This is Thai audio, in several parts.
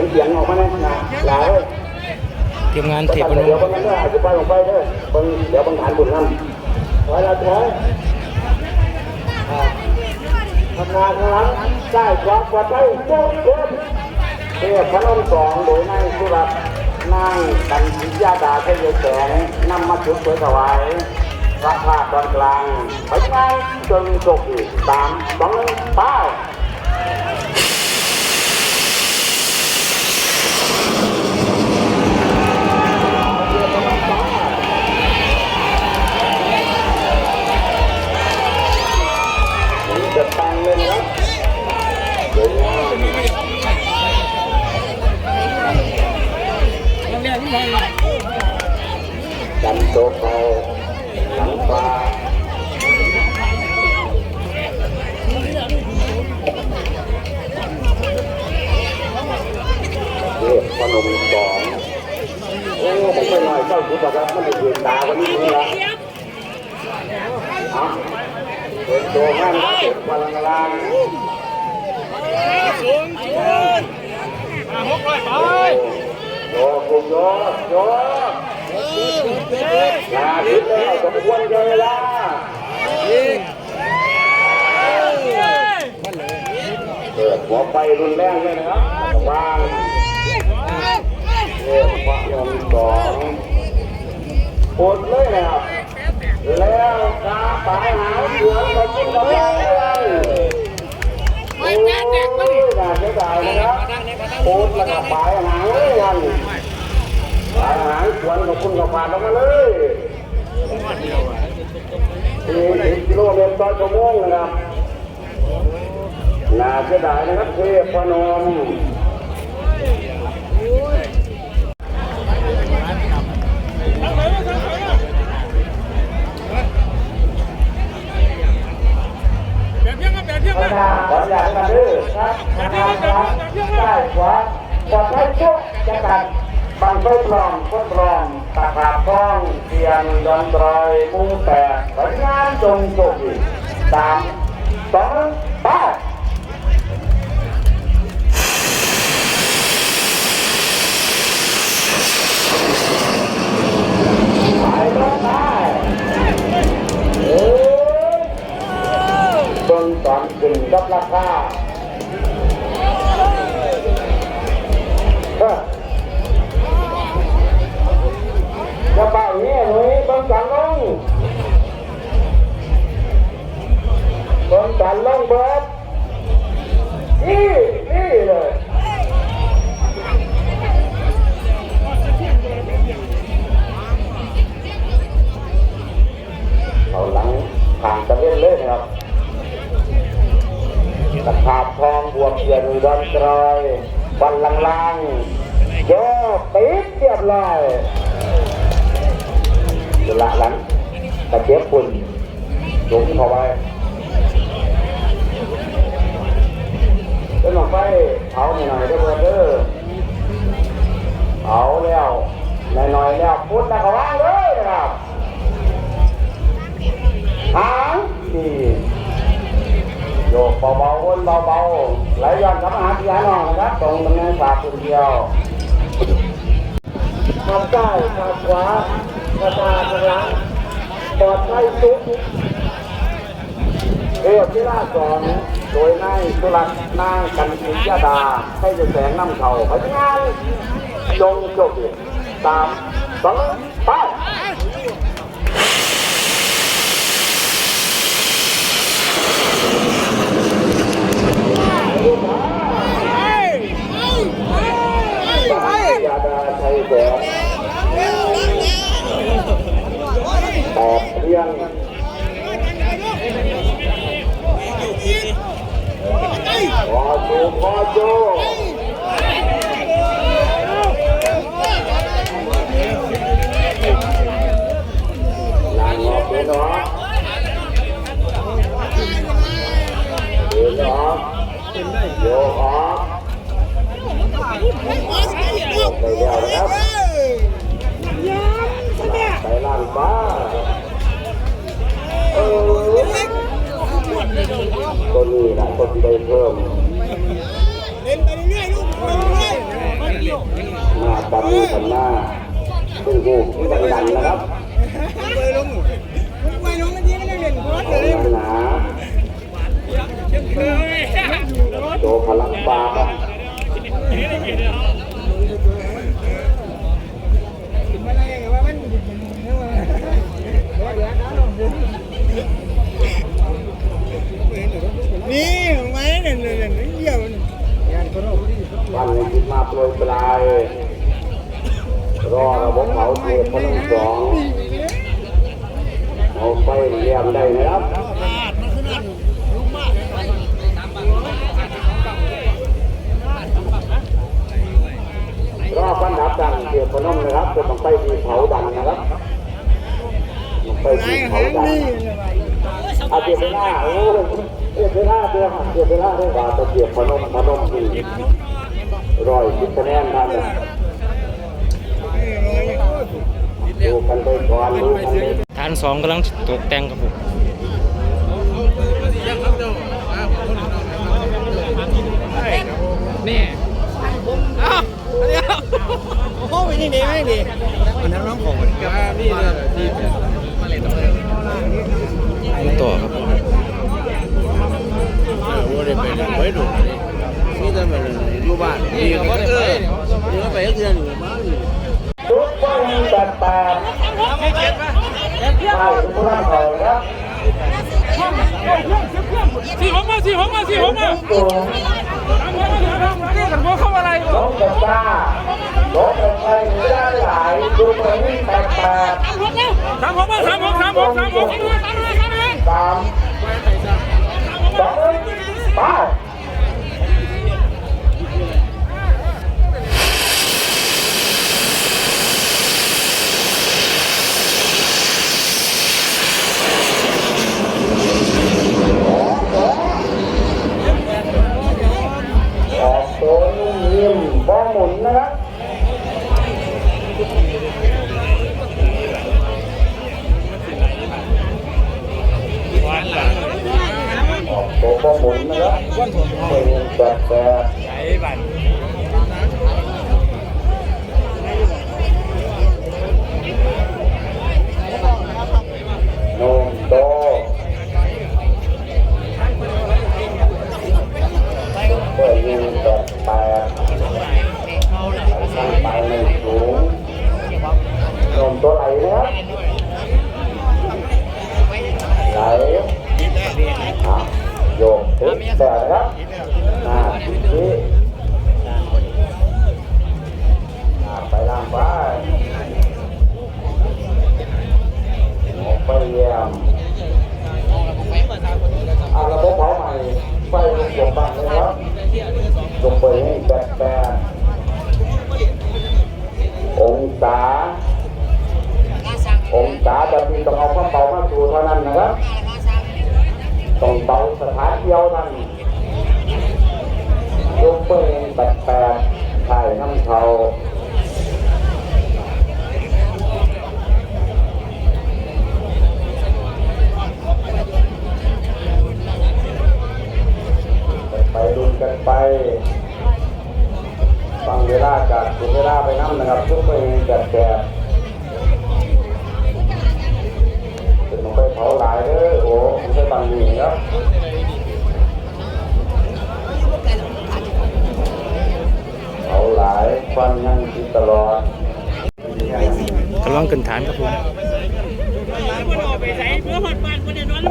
สียงเสียงออกมาเนี่ยนะหลายทีมงานเทพนเดี๋ยวบางนั้นอธิบายออกไปเด้อเบิ่งเดี๋ยวบางฐานบุญนำถอยละถอยทำงานข้างหลังใต้ขวาขวาใต้โป๊ะโป๊ะเทพพนมสองโดยนายสุรัตน์นางกันศิยาดาเทยแสงนำมาจุดสวยถวายพระธาตุตอนกลางไปงานจนจบอีกสามสองหนึ่งไปผ รียกพนมสองโอ้ผมไม่น้อยเจ้าคุณบอกครับมันจะยืนตาวันนี้นี่ะเป็นตัวแม่นครับเป็นพลังลางโยกุโยโยลาพิษแล้วสมควรเวลาเปิดหัวไฟรุนแรงเลยนะครับวาง ยกพระยมสองปวดเลยนะครับแล้วกาปายหาวสวนก็กินกำลังเลยโอ้ยน่าเสียดายนะครับปูดแล้วก็ปลายหางเลยกันปลายหางสวนกับคุณกับานออกมาเลยสี่สิบกิโลเมตรต่อชั่วโมงนะครับน่าเสียดายนะครับเทพนม ขครับนาดขออยากกันดื้อครับนาดครับใต้ขวาปลอดภัยชุกจะกันบางไฟปลอมพ้นปลอมตะขาบท้องเทียนดอนรอยมุ้งแตกผลงานจงโชคดีสามสอง ไปไปรถได้เอ้ยต้นตอนขึ้นกับราคา นลังลังโยปิดเรียบร้อยจุละหลังตะเกียบปุ่นลงเข้าไปเป็นหลงไปเผาหน่อยๆเด้อเด้อเผาแล้วหน่อยๆแล้วพุทธแล้วก็ว่างเลยนะครับหางดี โยกเบาๆวนเบาๆไหลย้อนกลับมาหาพี่น้องนะครับ ตรงตำแหน่งฝากคนเดียวขับซ้ายขับขวากระตาข้างหลังปลอดภัยสุดเรียกที่ล่าสองโดยนายสุรัตน์นางกันศิยาดาให้จะแสงน้ำเขาพนักงานจงโชคดีสามสองไป โยกออกไปแล้วนะครับไปล่างฟ้าเออตัวนี้นะตัวที่ได้เพิ่มเล่นไปเรื่อยๆลูกไปเรื่อยบอลลูนหน้าซึ่งลูกที่ดังๆนะครับ เอาไฟเยี่ยมได้นะครับรอบวันดับดังเทียบพนมนะครับจะต้องไปที่เผาดังนะครับต้องไปที่เผาดังอาเกียบไปหน้าโอ้เกียบไปหน้าเดียวเกียบไปหน้าได้ว่าจะเกียบพนมพนมที่ร้อยสิบคะแนนนั่นน่ะ ฐานสองกำลังตกแต่งครับผมนี่อ้าเดี๋ยวโอ้ยนี่ดีไม่ดีมันน้องของมันกับนี่เลยที่ต่อครับว่าได้ไปเลยไว้ดูนี่จะไปเลยอยู่บ้านนี่ก็เออนี่ก็ไปก็คือนาน ทุกคนแปดแปดเข้าทุกท่านเขาครับ สี่หกมาสี่หกมาสี่หงมาเรียกกันว่าเข้าอะไรน้องกระจ้าน้องกระไทยได้หลายดูไปนี่แปดแปดสามหกมาสามหกสามหกสามหกสามสองไปอ นะครับเป็นแบบแบบโนมโต เปิดยิงแปดตั้งไปในสูงโนมตัวไหลนะครับไหลอะนะครับหน้าทิศนี้หน้าไปล่างไปออกไปเยี่ยมอะระบบเผาใหม่ไฟลุกจบบ้างเลยครับจงเปิดให้แปดแปดองศาองศาแบบนี้ต้องเอาข้าวเปล่ามาสู่เท่านั้นนะครับ ต้องเบาสถานเดียวนั่นยกเปิงแปดแปดถ่ายน้ำเทาไปดุนกันไปฟังเวลาจากคุณเวลาไปน้ำนะครับยกเปิงแปดแปด ขึ้นฐานครับผมไปใส่เพื่อหอดบ้านคนเดียวนอนแล้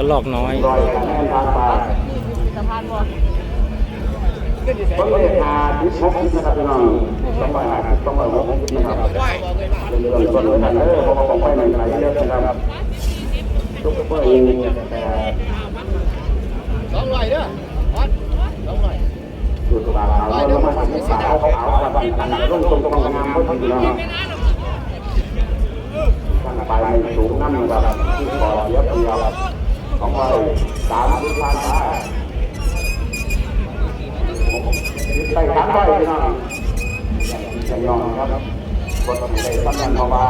ก็ลอกน้อยรอยคะแนนทางปลาต้องเลยหาดิสมกนะครับพี่น้องต้องไปหาต้องไปหกนะครับเป็นเรื่องส่วนตัวกันเออเพราะว่าของไปไหนไหนเยอะนะครับทุกเพื่องแต่สองร้อยเด้อสองร้อยดูตัวขาวแล้วมาทำสาวขาวขาวแบบกันร่งตรงตรงงามเขาทีเนาะทางไปสูงนั่นครับที่ขอเสียเปรียบ ของเราตามที่ผ่านมาไปถามได้พี่น้องจะยอมครับคนที่ได้สำคัญเพราะว่า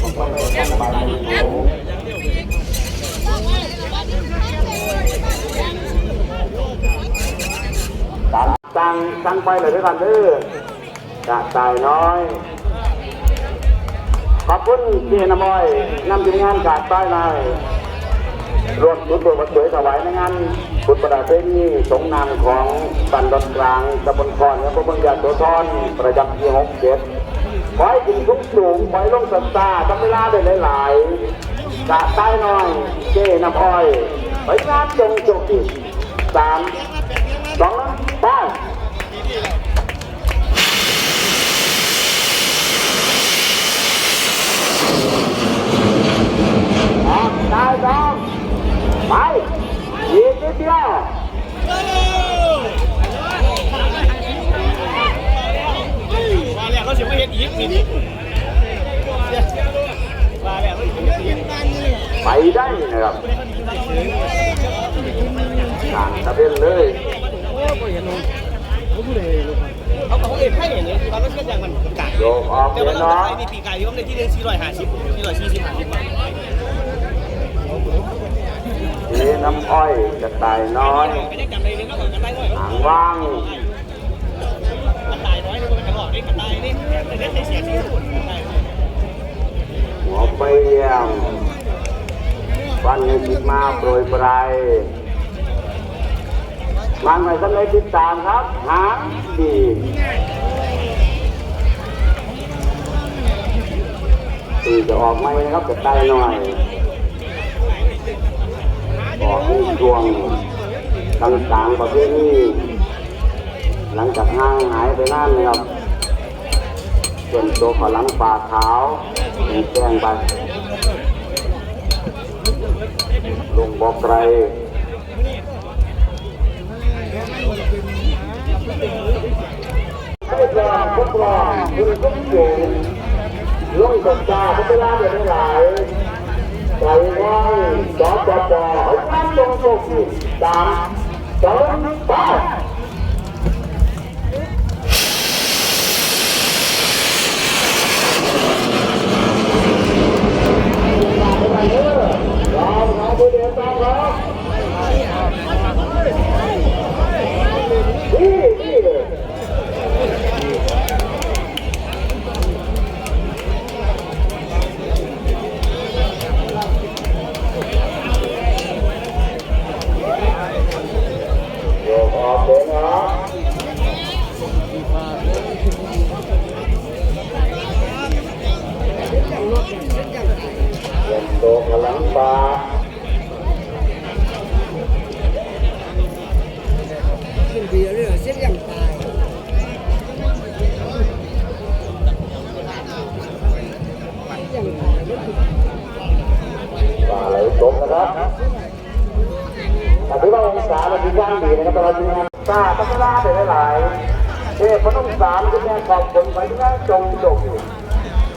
ผมก็ไม่ได้สบายในหูตังตังตังไปเลยด้วยกันเด้อจะตายน้อยขอบคุณเจนบอยนำทีมงานกาดใต้นาย รวมชุดตัวมาสวยถวายในงานบุญประดับเพลงนี้สงนามของตันดอนกลางตำบลคอนและพระบัญญัติโสธรประจำปีหกเจ็ดขอให้ถึงสูงสูงขอให้ลงสัตตาทำเวลาได้หลายๆกาดใต้น้อยเจนบอยไปงานจงจบที่สามสองไปออกได้สอง ไปยีกนิดเดียวมาแล้วเขาเสียไมาเห็นอีกนี่มาแล้วเขาเสียไมาเห็นไปได้นะครับต่างทะเบนเลยเขาเขาเอ็ดให้อย่างนี้ตอนนั้นก็ยังมันกาดโยกออกแต่เดี๋ยว่าเราน้องไปมีปีกายที่ว่าในที่เรื่องสี่ร้อยห้าสิบสี่ร้อยสี่สิบห้าสิบบาท น้น้ำอ้อยกระต่ายน้อยหางว่างมันตายน้อยมันจะหัวเปี่ยงฟันคิดมาโปรยปลายมาใหม่สักเลยติดตามครับ หางดีตีจะออกไหมครับจะตายหน่อย ออกในช่วงต่างๆประเภทนี้หลังจากห่างหายไปนานนะครับส่วนตัวขอหลังปากขาวมีแจ้งไปลงบอกไกลให้กลองทดลองคือทุกสิ่งลงกับตาเวลาเดินหลายใจว่างจอจ สามสองไปโปลาไหลตกนะครับถือธิบาองศาเราดีย่างดีนะครับตลอดทีงานตาต้องลาไปหลายๆเทพนมสามที่แม่ขอบคนไปที่แม่จงจบ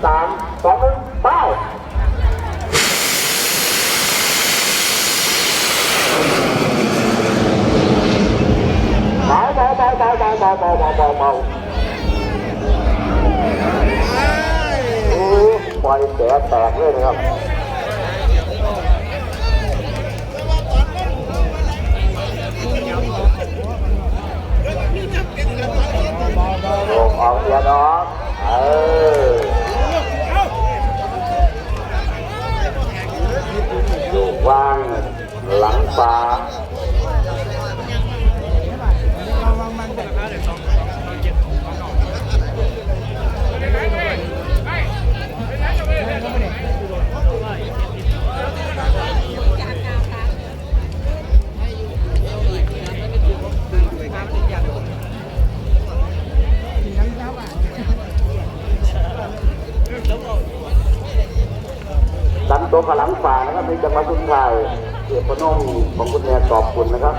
สามสองหนึ่งไปเบาเบาเบาเบาเบาเบาเบาเบา แตกเลยนะครับลงออกเสียดอกเออโยกวางหลังปลา จังหวัดสุดท้ายเกียพนมของคุณแม่ขอบคุณนะครับ